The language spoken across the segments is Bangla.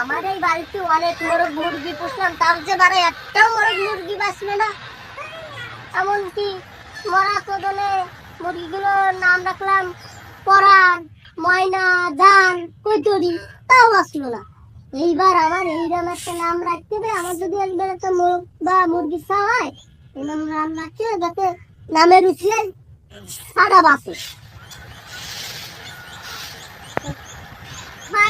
আমার এই বাড়িতে অনেক মোরগ মুরগি পুষলাম, তার যে বারে একটা মোরগ মুরগি বাঁচবে না। এমনকি মরা কদলে মুরগিগুলোর নাম রাখলাম, পরাণ, ময়না ধান কৈতরি তাও বাঁচলো না। এইবার আমার এইরকম একটা নাম রাখতে হবে, আমার যদি একবার একটা মোরগ বা মুরগি হয় এই নাম রাখতে হবে যাতে নামের উঠিয়ে সাদা বাঁচে ভাই ঠিক কথা কইছে এবার তুই তুমি তো সুন্দর সুন্দর নাম রাখলে গান পরাণ ময়না টিয়া সবই তো রাখতো তার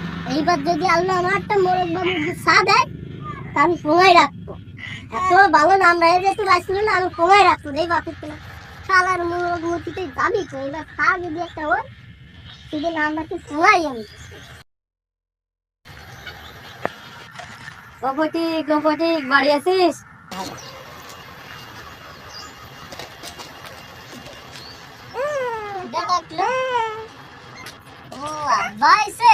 এইবার যদি আল্লাহ আমার একটা মোরগ বা মুরগি চা দেয় তা আমি সময় রাখব? এত ভালো নাম রাখে যে তুই রাখছিল না আমি সময় রাখব? এই বাপের তো শালার মোরগ মুরগিতে যাবি তো এবার চা যদি একটা হয় শুধু নাম রাখতে সময় আমি। কপটিক কপটিক বাড়ি আছিস? ও আব্বা এসে।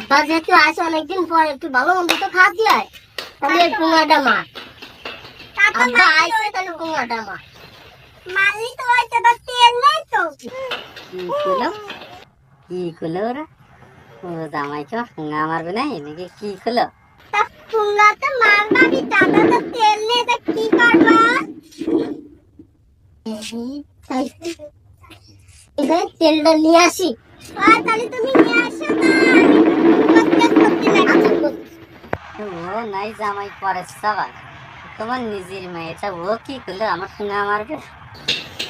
আব্বা যেহেতু আসে অনেকদিন পর একটু ভালো মন্দ তো খাওয়া দিয়ে তাহলে এই কুঙাটা মা। আব্বা আইসে তাহলে তো হয়তো বা তেল নেই তো। কি করল? কি করল ওরা? ও মারবে না কি করল? তা দাদা তেল নেই তা কি করবা? এখানে তেলটা নিয়ে আসি। তাহলে তুমি নিয়ে আসো না। ও জামাই পরে সবার তোমার নিজের মেয়ে এটা কি করল আমার ঠুঙ্গা মারবে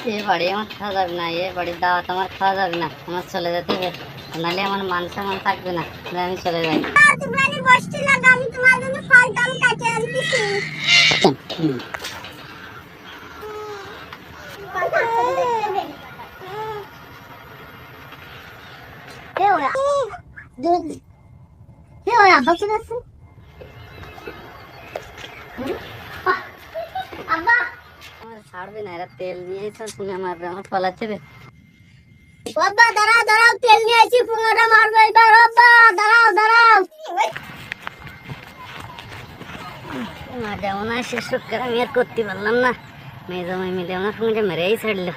এ বাড়ি আমার খাওয়া যাবে না এ বাড়ির দাওয়াত আমার খাওয়া যাবে না আমার চলে যেতে হবে নাহলে আমার মান সম্মান থাকবে না আমি চলে যাই কে ওরা ওরা বসে আছে আব্বা ছাড়বে না এরা তেল নিয়ে তো ঠুঙ্গা মারবে আমার পালাচ্ছে রে বাবা দাঁড়াও দাঁড়াও তেল নিয়ে আসি পুরোটা মারবো এবার বাবা দাঁড়াও দাঁড়াও না যেমন শেষ করে আমি আর করতে পারলাম না মেয়ে জামাই মিলে আমার সঙ্গে মেরেই ছাড়লো